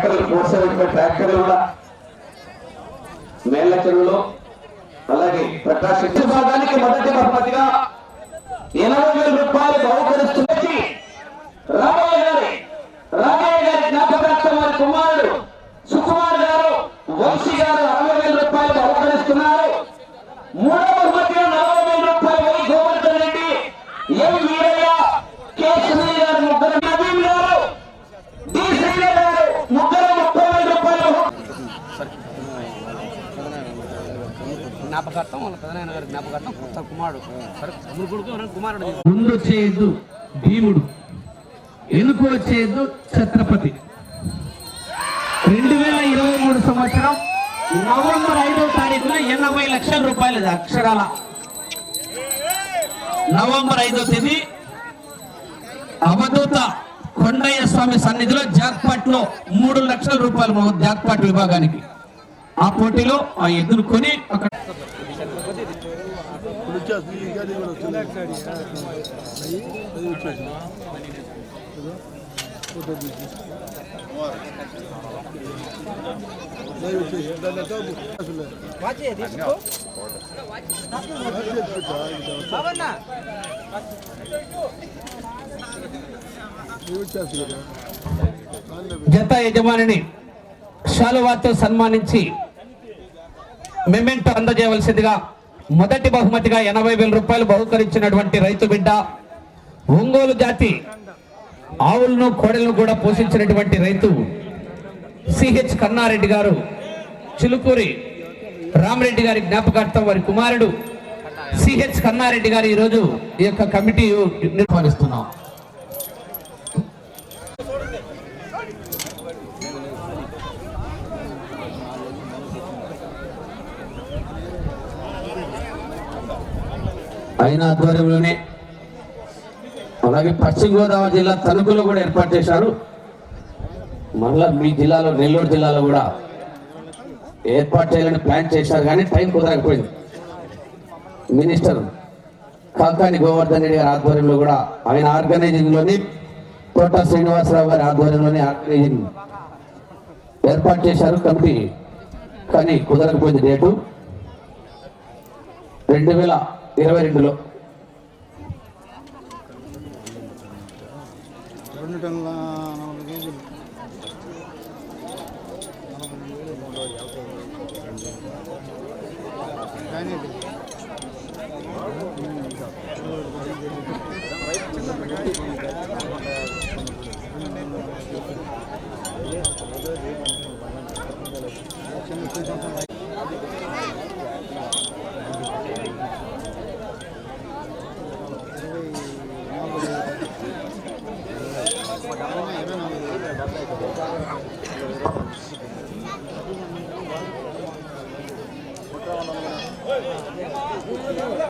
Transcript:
ట్రాక్టర్లు కూర్చోబెట్టిన ట్రాక్టర్లు కూడా మేళ్ళ చెరువులో అలాగే ప్రకాశ్ భాగానికి మొదటి బహుమతిగా ఎనభై వేల రూపాయలు బహుకరిస్తున్నది రామయ్య గారి రామయ్య గారి జ్ఞాపకార్థం వారి కుమారుడు సుకుమార్ గారు వంశీ గారు అరవై వేల రూపాయలు బహుకరిస్తున్నారు. మూడు జ్ఞాపకార్థం వాళ్ళ పెదనాయన గారి జ్ఞాపకార్థం కొత్త కుమారుడు. సరే తమ్ముడు కొడుకు కుమారుడు ముందు వచ్చేయద్దు భీముడు ఎనుక వచ్చేయద్దు ఛత్రపతి. రెండు వేల ఇరవై మూడు సంవత్సరం నవంబర్ ఐదో తారీఖున ఎనభై లక్షల రూపాయలు అక్షరాల. నవంబర్ ఐదో తేదీ అవధూత కొండయ్య స్వామి సన్నిధిలో జాక్పాట్లో మూడు లక్షల రూపాయలు జాక్పాట్ విభాగానికి. ఆ పోటీలో ఆ ఎదుర్కొని అక్కడ జత యజమానిని శాలువాతో సన్మానించి మెమెంటో అందజేయవలసిందిగా మొదటి బహుమతిగా ఎనభై వేల రూపాయలు బహుకరించినటువంటి రైతు బిడ్డ ఒంగోలు జాతి ఆవులను కోడలను కూడా పోషించినటువంటి రైతు సిహెచ్ కన్నారెడ్డి గారు చిలుకూరి రామరెడ్డి గారి జ్ఞాపకార్థం వారి కుమారుడు సిహెచ్ కన్నారెడ్డి గారు ఈరోజు ఈ యొక్క కమిటీ నిర్వహిస్తున్నాం. ఆయన ఆధ్వర్యంలోనే అలాగే పశ్చిమ గోదావరి జిల్లా తణుకులో కూడా ఏర్పాటు చేశారు. మళ్ళా మీ జిల్లాలో నెల్లూరు జిల్లాలో కూడా ఏర్పాటు చేయాలని ప్లాన్ చేశారు కానీ టైం కుదరకపోయింది. మినిస్టర్ కాకాని గోవర్ధన్ రెడ్డి గారి ఆధ్వర్యంలో కూడా ఆయన ఆర్గనైజింగ్లోని కోట తోట శ్రీనివాసరావు గారి ఆధ్వర్యంలోనే ఆర్గనైజింగ్ ఏర్పాటు చేశారు కమిటీ. కానీ కుదరకపోయింది డేటు. రెండు వేల ఇరవై రెండులో రెండు Obrigado.